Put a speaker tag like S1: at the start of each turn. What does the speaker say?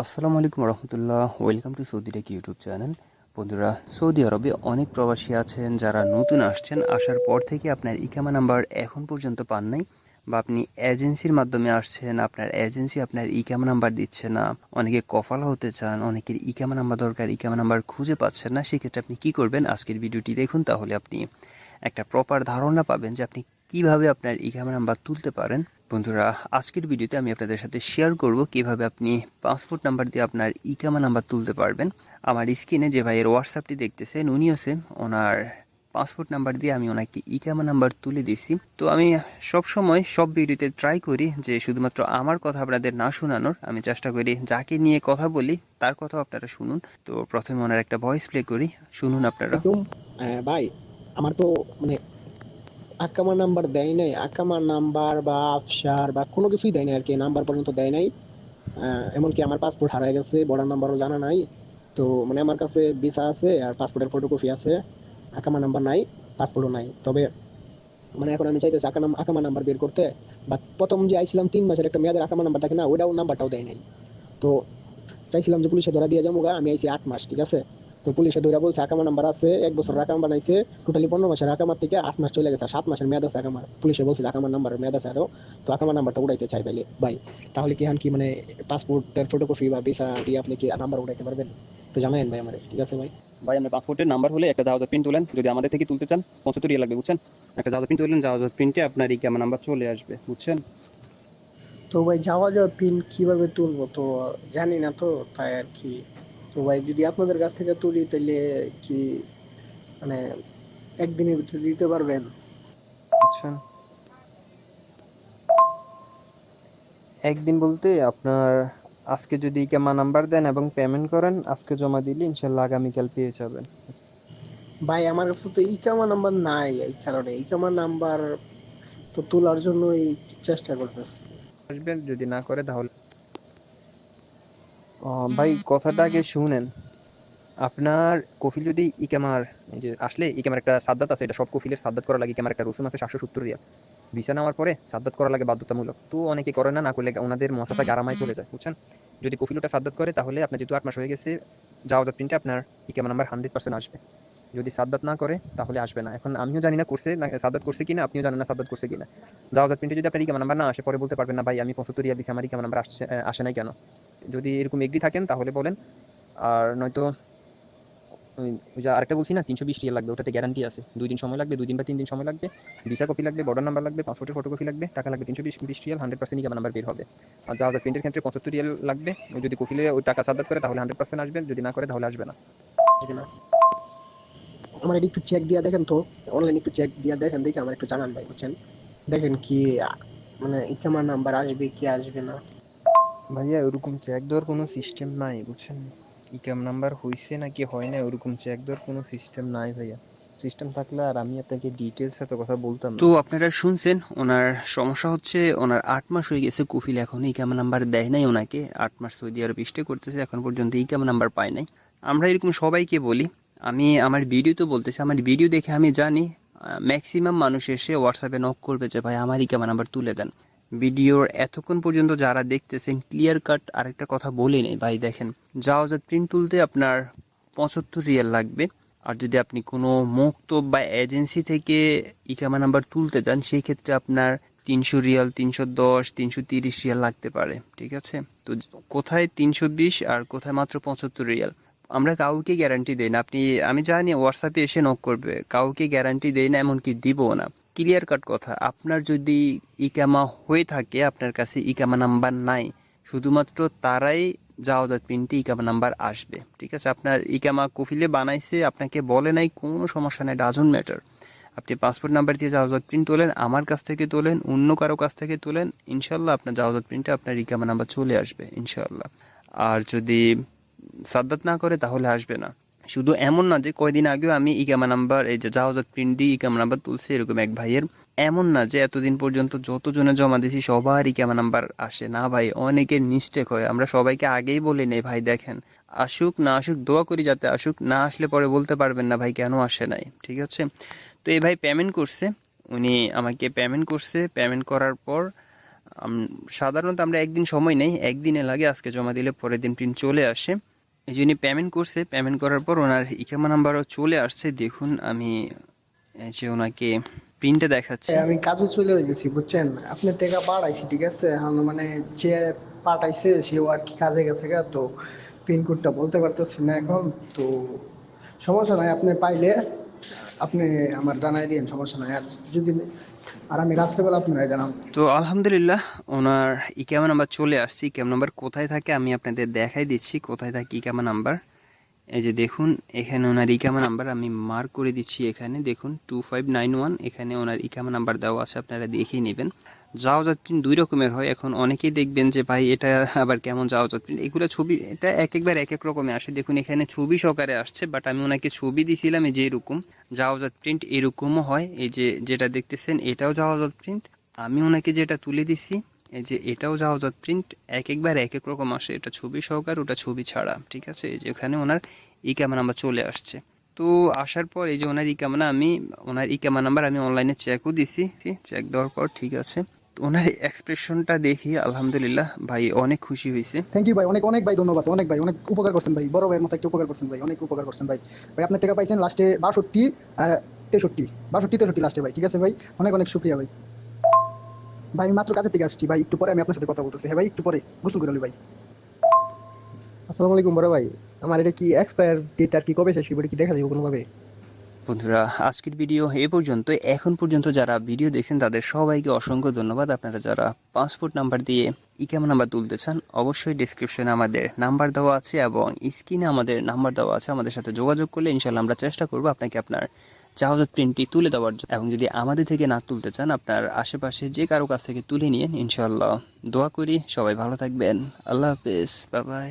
S1: আসসালামু আলাইকুম রহমতুল্লাহ welcome to Saudi tech YouTube channel বন্ধুরা, সৌদি আরবে অনেক প্রবাসী আছেন, যারা নতুন আসছেন। আসার পর থেকে আপনার ইকামা নাম্বার এখন পর্যন্ত পান নাই বা আপনি এজেন্সির মাধ্যমে আসছেন, আপনার এজেন্সি আপনার ইকামা নাম্বার দিচ্ছে না, অনেকে কফালা হতে চান, অনেকের ইকামা নাম্বার দরকার, ইকামা নাম্বার খুঁজে পাচ্ছেন না, সেক্ষেত্রে আপনি কি করবেন? আজকের ভিডিওটি দেখুন তাহলে আপনি। একটা প্রপার ধারণা পাবেন যে আপনি কীভাবে আপনার ইকামা নাম্বার তুলতে পারেন। বন্ধুরা, আজকের ভিডিওতে আমি আপনাদের সাথে শেয়ার করব কীভাবে আপনি পাসপোর্ট নাম্বার দিয়ে আপনার ইকামা নাম্বার তুলতে পারবেন। আমার স্ক্রিনে যে ভাইয়ের হোয়াটসঅ্যাপটি দেখতেছেন উনি হচ্ছে ওনার পাসপোর্ট নাম্বার দিয়ে আমি ওনাকে ইকামা নাম্বার তুলে দিছি তো আমি সব সময় সব ভিডিওতে ট্রাই করি যে শুধুমাত্র আমার কথা আপনাদের না শোনানোর। আমি চেষ্টা করি যাকে নিয়ে কথা বলি, তার কথা আপনারা শুনুন। তো প্রথমে ওনার একটা ভয়েস প্লে করি, শুনুন আপনারা।
S2: ভাই, আমার তো মানে আকামা নাম্বার দেয় নাই আকামা নাম্বার বা আফসার বা কোনো কিছুই দেয় নাই আর কি, নাম্বার পর্যন্ত দেয় নাই। এমনকি আমার পাসপোর্ট হারায় গেছে বর্ডার নাম্বারও জানা নাই। তো মানে আমার কাছে ভিসা আছে আর পাসপোর্টের ফটোকপি আছে আকামা নাম্বার নাই পাসপোর্টও নাই। তবে মানে এখন আমি চাইতেছি আকামা আকামা নাম্বার বের করতে। বা প্রথম যে আইছিলাম তিন মাসের একটা মেয়াদের আকামা নাম্বার থাকে না, ওইটাও নাম্বারটাও দেয় নাই। তো চাইছিলাম যে পুলিশে ধরা দিয়ে যাব গা, আমি আইছি আট মাস, ঠিক আছে? তো পুলিশে ধরে বলছে আকামা নাম্বার আছে এক বছর আকাম বানাইছে টোটালি পনেরো মাসের আকামার থেকে আট মাস চলে গেছে সাত মাসের মেয়াদ আছে আকামার। পুলিশে বলছে আকামার নাম্বার মেয়াদ আছে আরও। তো আকামার নাম্বারটা উড়াইতে চাই ভাই ভাই। তাহলে কি এখন কি মানে পাসপোর্টের ফটোকপি বা ভিসা দিয়ে আপনি কি নাম্বার উড়াইতে পারবেন? একটু জানাইন ভাই আমার ঠিক আছে ভাই?
S3: ভাই আপনার পাসপোর্টের নাম্বার হলে একটা জাহাজের পিন তুলেন। যদি আমাদের থেকে তুলতে চান পঁচাত্তর রিয়াল লাগবে বুঝছেন? একটা জাহাজের পিন তুললেন জাহাজের প্রিন্টে আপনার এই ক্যামেরা নাম্বার চলে আসবে বুঝছেন?
S2: তো ভাই যাওয়া যাওয়া পিন কীভাবে তুলবো তো জানি না তো তাই আর কি। তো ভাই যদি আপনাদের কাছ থেকে তুলি তাহলে কি মানে একদিনের ভিতরে দিতে পারবেন?
S4: বুঝছেন একদিন বলতে আপনার আজকে যদি ইকামা নাম্বার দেন এবং পেমেন্ট করেন আজকে জমা দিলে ইনশাল্লাহ আগামীকাল পেয়ে যাবেন।
S2: ভাই আমার কাছে তো ইকামা নাম্বার নাই এই কারণে। ইকামা নাম্বার তো তোলার জন্যই চেষ্টা করতেছি।
S4: আসবেন যদি না করে তাহলে ভাই কথাটা আগে শুনেন। আপনার কফিল যদি ইকামার এই যে আসলে ইকামার একটা সাদ্দাত আছে এটা সব কফিলের সাদ্দাত করা লাগে। ইকামার একটা রসুম আছে সাতশো সত্তর রিয়াল। ভিসা নেওয়ার পরে সাদ্দাত করা লাগে বাধ্যতামূলক। তো অনেকে করে না না করলে ওনাদের মশাসা গারামায় চলে যায় বুঝছেন? যদি কফিলটা সাদ্দাত করে তাহলে আপনার যেহেতু আট মাস হয়ে গেছে যাওয়া প্রিন্টে আপনার ইকামা নাম্বার হান্ড্রেড পার্সেন্ট আসবে। যদি সাদ্দাত না করে তাহলে আসবে না। এখন আমিও জানি না করছে না সাদ্দাত করছে কিনা আপনিও জানেন না সাদ্দাত করছে কিনা। যাওয়া প্রিন্টে যদি আপনার ইকামা নাম্বার না আসে পরে বলতে পারবেন না ভাই আমি পঁচাত্তর রিয়াল দিছি আমার ইকামা নাম্বার আসছে আসে নাই কেন? যদি এরকম এগ্রি থাকেন, তাহলে বলেন। আর নয়তো, ওই আরেকটা বলছি না, তিনশো বিশ রিয়াল লাগবে, ওটাতে গ্যারান্টি আছে। দুই দিন সময় লাগবে দুই দিন বা তিন দিন সময় লাগবে ভিসা কপি লাগবে বর্ডার নাম্বার লাগবে পাসপোর্টের ফটোকপি লাগবে, টাকা লাগবে তিনশো বিশ বিশ রিয়াল হান্ড্রেড পার্সেন্ট ইকামা নাম্বার বের হবে। আর যাওয়া প্রিন্টের ক্ষেত্রে পঁচাত্তর রিয়াল লাগবে যদি কপিলে ওই টাকা সাদ্দাত করে, তাহলে হান্ড্রেড পার্সেন্ট আসবে, যদি না করে, তাহলে আসবে না।
S2: আমার একটু চেক দিয়া দেখেন তো অনলাইনে একটু চেক দিয়া দেখেন, দেখে আমার একটু জানান ভাই, বুঝছেন? দেখেন কি মানে ইকামা নাম্বার আসবে কি আসবে না।
S4: ভাইয়া, ওরকম চেক দেওয়ার কোনো সিস্টেম নাই, বুঝছেন? ইকাম নাম্বার হইছে নাকি হয় না ওরকম চেক দেওয়ার কোনো সিস্টেম নাই ভাইয়া। সিস্টেম থাকলে আর আমি আপনাকে ডিটেলস এত কথা বলতাম
S1: তো আপনারা শুনছেন, ওনার সমস্যা হচ্ছে, ওনার আট মাস হয়ে গেছে কুফিল, এখন ইকামা নাম্বার দেয় নাই ওনাকে। আট মাস সৌদি আরব স্টে করতেছে, এখন পর্যন্ত ইকামা নাম্বার পায় নাই। আমরা এরকম সবাইকে বলি, আমি আমার ভিডিও তো বলতেছি, আমার ভিডিও দেখে আমি জানি ম্যাক্সিমাম মানুষ এসে হোয়াটসঅ্যাপে নক করবে যে, ভাই, আমার ইকামা নাম্বার তুলে দেন। ভিডিওর এতক্ষণ পর্যন্ত যারা দেখতেছেন ক্লিয়ার কাট আরেকটা কথা বলে নেই। ভাই, দেখেন জাহাজের প্রিন্ট তুলতে আপনার পঁচাত্তর রিয়াল লাগবে। আর যদি আপনি কোনো মুক্ত বা এজেন্সি থেকে ইকামা নাম্বার তুলতে চান সেই ক্ষেত্রে আপনার তিনশো রিয়াল, তিনশো দশ, তিনশো তিরিশ রিয়াল লাগতে পারে, ঠিক আছে? তো কোথায় তিনশো বিশ আর কোথায় মাত্র পঁচাত্তর রিয়াল? আমরা কাউকে গ্যারান্টি দেই না। আপনি, আমি জানি হোয়াটসঅ্যাপে এসে নক করবে। কাউকে গ্যারান্টি দেই না, এমনকি দিবও না। ক্লিয়ার কাট কথা। আপনার যদি ইকামা হয়ে থাকে, আপনার কাছে ইকামা নাম্বার নাই, শুধুমাত্র তারাই জাওয়াজাত প্রিন্টে ইকামা নাম্বার আসবে। ঠিক আছে? আপনার ইকামা কফিলে বানাইছে, আপনাকে বলে নাই, কোনো সমস্যা নাই ডাজন্ট ম্যাটার আপনি পাসপোর্ট নাম্বার দিয়ে জাওয়াজাত প্রিন্ট তোলেন, আমার কাছ থেকে তোলেন, অন্য কারও কাছ থেকে তোলেন ইনশাল্লাহ আপনার জাওয়াজাত প্রিন্টে আপনার ইকামা নাম্বার চলে আসবে ইনশাল্লাহ আর যদি সাদ্দাত না করে, তাহলে আসবে না। শুধু এমন না যে কয়দিন আগেও আমি ইকামা নাম্বার, এই যে জাহাজত প্রিন্ট দিয়ে ইকামা নাম্বার তুলছি, এরকম এক ভাইয়ের। এমন না যে এতদিন পর্যন্ত যতজনে জমা দিছি সবার ইকামা নাম্বার আসে। না ভাই, অনেকের মিস্টেক হয়। আমরা সবাইকে আগেই বলি নেই, ভাই দেখেন। আসুক না আসুক, দোয়া করি যাতে আসুক, না আসলে পরে বলতে পারবেন না, ভাই কেন আসে নাই, ঠিক আছে? তো এই ভাই পেমেন্ট করছে, উনি আমাকে পেমেন্ট করছে। পেমেন্ট করার পর সাধারণত আমরা একদিন সময় নেই একদিনে লাগে আজকে জমা দিলে পরের দিন প্রিন্ট চলে আসে। এই জন্য পেমেন্ট করছে। পেমেন্ট করার পর ওনার ইকামা নাম্বারও চলে আসছে। দেখুন আমি যে ওনাকে প্রিন্টে দেখাচ্ছি।
S2: আমি কাজে চলে গেছি, বুঝছেন? আপনি টাকা পাঠাইছি, ঠিক আছে? মানে যে পাঠাইছে সেও আর কি কাজে গেছে গা, তো পিনকোডটা বলতে পারতেছি না এখন। তো সমস্যা নাই, আপনি পাইলে আপনি আমার জানাই দিন সমস্যা নাই। আর যদি আর আমি রাত্রেবেলা আপনারা জানাম
S1: তো আলহামদুলিল্লাহ, ওনার ইকামা নাম্বার চলে আসছে। ইকাম নাম্বার কোথায় থাকে আমি আপনাদের দেখাই দিচ্ছি। কোথায় থাকে ইকামা নাম্বার এই যে দেখুন, এখানে ওনার ইকামা নাম্বার আমি মার্ক করে দিচ্ছি এখানে। দেখুন টু ফাইভ নাইন ওয়ান এখানে ওনার ইকামা নাম্বার দেওয়া আছে, আপনারা দেখিয়ে নেবেন। জাওজাত প্রিন্ট দুই রকমের হয়। এখন অনেকেই দেখবেন যে, ভাই, এটা আবার কেমন জাওজাত প্রিন্ট এগুলো ছবি, এটা এক একবার এক এক রকমের আসে। দেখুন, এখানে ছবি সহকারে আসছে বাট আমি ওনাকে ছবি দিছিলাম যে এরকম। জাওজাত প্রিন্ট এরকমও হয়, এই যে যেটা দেখতেছেন, এটাও জাওজাত প্রিন্ট আমি ওনাকে যেটা তুলে দিছি, এই যে এটাও জাওজাত প্রিন্ট এক একবার এক এক রকম আসে। এটা ছবি সহকার, ওটা ছবি ছাড়া, ঠিক আছে? এই যে ওখানে ওনার ই ক্যামেরা নাম্বার চলে আসছে। তো আসার পর এই যে ওনার ই ক্যামেরা, আমি, ওনার ই ক্যামেরা নাম্বার আমি অনলাইনে চেকও দিছি চেক দেওয়ার পর, ঠিক আছে? ওনার এক্সপ্রেশনটা দেখি আলহামদুলিল্লাহ ভাই অনেক খুশি হয়েছে।
S2: থ্যাংক ইউ ভাই। অনেক অনেক ভাই ধন্যবাদ অনেক ভাই অনেক উপকার করছেন ভাই। বড় ভাইয়ের মতো একটা উপকার করছেন ভাই অনেক উপকার করছেন ভাই। ভাই আপনার টাকা পাইছেন লাস্টে বাষট্টি তেষট্টি। বাষট্টি তেষট্টি লাস্টে ভাই ঠিক আছে ভাই? অনেক অনেক শুক্রিয়া ভাই। ভাই আমি মাত্র কাজের থেকে আসছি ভাই একটু পরে আমি আপনার সাথে কথা বলতেছি। হ্যাঁ ভাই একটু পরে গোসল করে ভাই। আসসালামু আলাইকুম বড় ভাই। আমার এটা কি এক্সপায়ার ডেট আর কি কবে শেষ হবে কি দেখা যাবে কোনোভাবে?
S1: বন্ধুরা, আজকের ভিডিও এ পর্যন্ত, এখন পর্যন্ত যারা ভিডিও দেখছেন, তাদের সবাইকে অসংখ্য ধন্যবাদ। আপনারা যারা পাসপোর্ট নাম্বার দিয়ে ইকামা নাম্বার তুলতে চান, অবশ্যই ডিসক্রিপশনে আমাদের নাম্বার দেওয়া আছে এবং স্ক্রিনে আমাদের নাম্বার দেওয়া আছে। আমাদের সাথে যোগাযোগ করলে ইনশাল্লাহ আমরা চেষ্টা করব আপনাকে আপনার জাহাজত প্রিন্টটি তুলে দেওয়ার জন্য। এবং যদি আমাদের থেকে না তুলতে চান, আপনার আশেপাশে যে কারও কাছ থেকে তুলে নিন ইনশাল্লাহ দোয়া করি। সবাই ভালো থাকবেন। আল্লাহ হাফেজ। Bye bye